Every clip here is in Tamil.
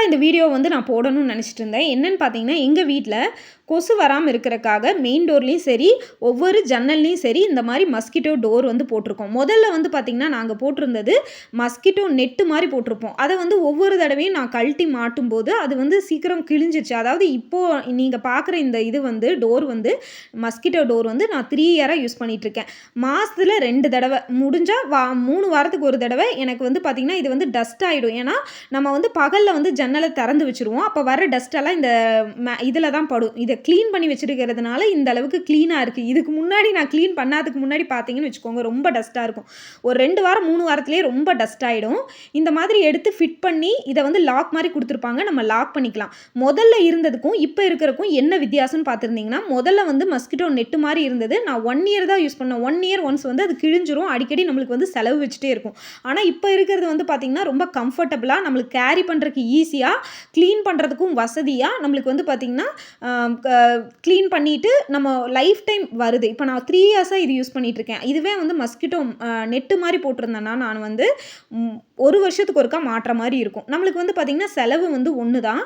நாளாக இந்த வீடியோ வந்து நான் போடணும்னு நினச்சிட்டு இருந்தேன். என்னென்னு பார்த்தீங்கன்னா எங்கள் வீட்டில் கொசு வராமல் இருக்கிறக்காக மெயின் டோர்லேயும் சரி ஒவ்வொரு ஜன்னல்லையும் சரி இந்த மாதிரி மஸ்கிட்டோ டோர் வந்து போட்டிருக்கோம். முதல்ல வந்து பார்த்திங்கன்னா நாங்கள் போட்டிருந்தது மஸ்கிட்டோ நெட்டு மாதிரி போட்டிருப்போம். அதை வந்து ஒவ்வொரு தடவையும் நான் கழட்டி மாட்டும் போது அது வந்து சீக்கிரம் கிழிஞ்சிச்சு அதாவது இப்போது நீங்கள் பார்க்குற இந்த இது வந்து டோர் வந்து மஸ்கிட்டோ டோர் வந்து நான் த்ரீ இயராக யூஸ் பண்ணிகிட்ருக்கேன் மாதத்தில் ரெண்டு தடவை. முடிஞ்சால் வா மூணு வாரத்துக்கு ஒரு தடவை எனக்கு வந்து பார்த்திங்கன்னா இது வந்து டஸ்ட் ஆகிடும் ஏன்னா நம்ம வந்து பகலில் வந்து ஜன்னலை திறந்து வச்சுருவோம். அப்போ வர டஸ்ட்டெல்லாம் இந்த இதில் தான் படும். இதை க்ளீன் பண்ணி வச்சுருக்கிறதுனால இந்த அளவுக்கு க்ளீனாக இருக்குது இதுக்கு முன்னாடி நான் க்ளீன் பண்ணாததுக்கு முன்னாடி பார்த்தீங்கன்னு வச்சுக்கோங்க ரொம்ப டஸ்ட்டாக இருக்கும். ஒரு ரெண்டு வாரம் மூணு வாரத்துலேயே ரொம்ப டஸ்ட் ஆகிடும் இந்த மாதிரி எடுத்து ஃபிட் பண்ணி இதை வந்து லாக் மாதிரி கொடுத்துருப்பாங்க. நம்ம லாக் பண்ணிக்கலாம். முதல்ல இருந்ததுக்கும் இப்போ இருக்கிறக்கும் என்ன வித்தியாசம்னு பார்த்துருந்தீங்கன்னா முதல்ல வந்து மஸ்கிட்டோ நெட்டு மாதிரி இருந்தது. நான் ஒன் இயர் தான் யூஸ் பண்ணேன். ஒன் இயர் ஒன்ஸ் வந்து அது கிழிஞ்சிரும். அடிக்கடி நம்மளுக்கு வந்து செலவு வச்சுட்டே இருக்கும். ஆனால் இப்போ இருக்கிறது வந்து பார்த்திங்கன்னா ரொம்ப கம்ஃபர்டபுளாக நம்மளுக்கு கேரி பண்ணுறதுக்கு ஈஸியாக க்ளீன் பண்ணுறதுக்கும் வசதியாக நம்மளுக்கு வந்து பார்த்திங்கன்னா க்ளீன் பண்ணிவிட்டு நம்ம லைஃப் டைம் வருது. இப்போ நான் த்ரீ இயர்ஸாக இது யூஸ் பண்ணிகிட்ருக்கேன் இதுவே வந்து மஸ்கிட்டோ நெட்டு மாதிரி போட்டிருந்தேன்னா நான் வந்து ஒரு வருஷத்துக்கு ஒருக்கா மாற்ற மாதிரி இருக்கும். நம்மளுக்கு வந்து பார்த்திங்கன்னா செலவு வந்து ஒன்று தான்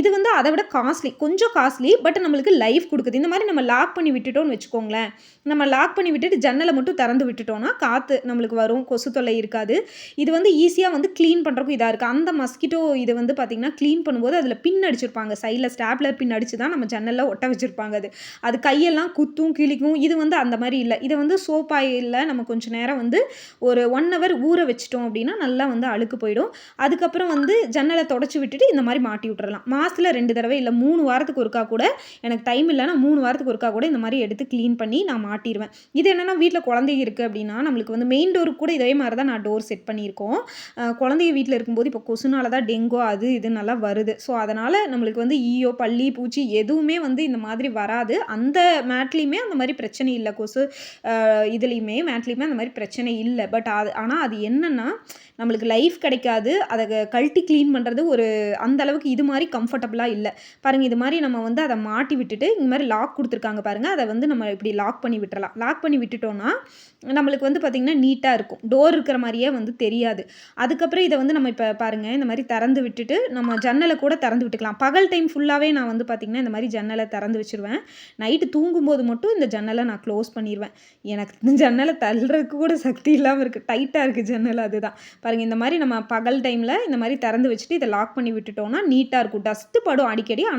இது வந்து அதை விட காஸ்ட்லி கொஞ்சம் காஸ்ட்லி பட் நம்மளுக்கு லைஃப் கொடுக்குது. இந்த மாதிரி நம்ம லாக் பண்ணி விட்டுட்டோம்னு வச்சுக்கோங்களேன். நம்ம லாக் பண்ணி விட்டுட்டு ஜன்னலை மட்டும் திறந்து விட்டுட்டோம்னா காற்று நம்மளுக்கு வரும். கொசு தொல்லை இருக்காது. இது வந்து ஈஸியாக வந்து க்ளீன் பண்ணுறக்கும் இதாக இருக்குது அந்த மஸ்கிட்டோ இது வந்து பார்த்திங்கன்னா பார்த்திங்கன்னா க்ளீன் பண்ணும்போது அதில் பின் அடிச்சிருப்பாங்க. சைடில் ஸ்டாப்லர் பின் அடிச்சு தான் நம்ம ஜன்னலில் ஒட்ட வச்சுருப்பாங்க அது. அது கையெல்லாம் குத்தும் கிளிக்கும் இது வந்து அந்த மாதிரி இல்லை. இதை வந்து சோப்பாயில் நம்ம கொஞ்சம் நேரம் வந்து ஒரு ஒன் ஹவர் ஊற வச்சிட்டோம் அப்படின்னா நல்லா வந்து அழுக்கு போயிடும். அதுக்கப்புறம் வந்து ஜன்னலை தொடச்சி விட்டுட்டு இந்த மாதிரி மாட்டி விட்டுறலாம். மாதத்தில் ரெண்டு தடவை இல்லை மூணு வாரத்துக்கு ஒருக்கா கூட எனக்கு டைம் இல்லைன்னா மூணு வாரத்துக்கு ஒருக்கா கூட இந்த மாதிரி எடுத்து க்ளீன் பண்ணி நான் மாட்டிடுவேன் இது என்னென்னா வீட்டில் குழந்தைங்க இருக்குது அப்படின்னா நம்மளுக்கு வந்து மெயின் டோருக்கு கூட இதே மாதிரி தான் நான் டோர் செட் பண்ணியிருக்கோம். குழந்தைங்க வீட்டில் இருக்கும்போது இப்போ கொசுனால தான் டெங்கோ அது இது நல்லா வருது. ஸோ அதனால் நம்மளுக்கு வந்து ஈயோ பள்ளி பூச்சி எதுவுமே வந்து இந்த மாதிரி வராது. அந்த மேட்லேயுமே அந்த மாதிரி பிரச்சனை இல்லை. கொசு இதுலேயுமே மேட்லேயுமே அந்த மாதிரி பிரச்சனை இல்லை. பட் அது ஆனால் அது என்னென்னா நம்மளுக்கு லைஃப் கிடைக்காது. அதை கழட்டி க்ளீன் பண்ணுறது ஒரு அந்த அளவுக்கு இது மாதிரி கம்ஃபர்டபுளாக இல்லை. பாருங்கள் இது மாதிரி நம்ம வந்து அதை மாட்டி விட்டுட்டு இந்த மாதிரி லாக் கொடுத்துருக்காங்க பாருங்கள் அதை வந்து நம்ம இப்படி லாக் பண்ணி விட்டுறலாம். லாக் பண்ணி விட்டுட்டோன்னா நம்மளுக்கு வந்து பார்த்திங்கன்னா நீட்டாக இருக்கும். டோர் இருக்கிற மாதிரியே வந்து தெரியாது. அதுக்கப்புறம் இதை வந்து நம்ம இப்போ பாருங்கள் இந்த மாதிரி திறந்து விட்டுட்டு நம்ம ஜன்னலை கூட திறந்து விட்டுக்கலாம். பகல் டைம் ஃபுல்லாகவே நான் வந்து பார்த்திங்கன்னா இந்த மாதிரி ஜன்னலை திறந்து வச்சுருவேன். நைட்டு தூங்கும்போது மட்டும் இந்த ஜன்னலை நான் க்ளோஸ் பண்ணிடுவேன் எனக்கு இந்த ஜன்னலை தள்ளுறதுக்கு கூட சக்தி இல்லாமல் இருக்குது டைட்டாக இருக்குது ஜன்னல் அதுதான். பாருங்கள் இந்த மாதிரி நம்ம பகல் டைமில் இந்த மாதிரி திறந்து வச்சுட்டு இதை லாக் பண்ணி விட்டுட்டோம்னா நீட்டாக இருக்கும். டஸ்ட்டு படும் அடிக்கடி. ஆனால்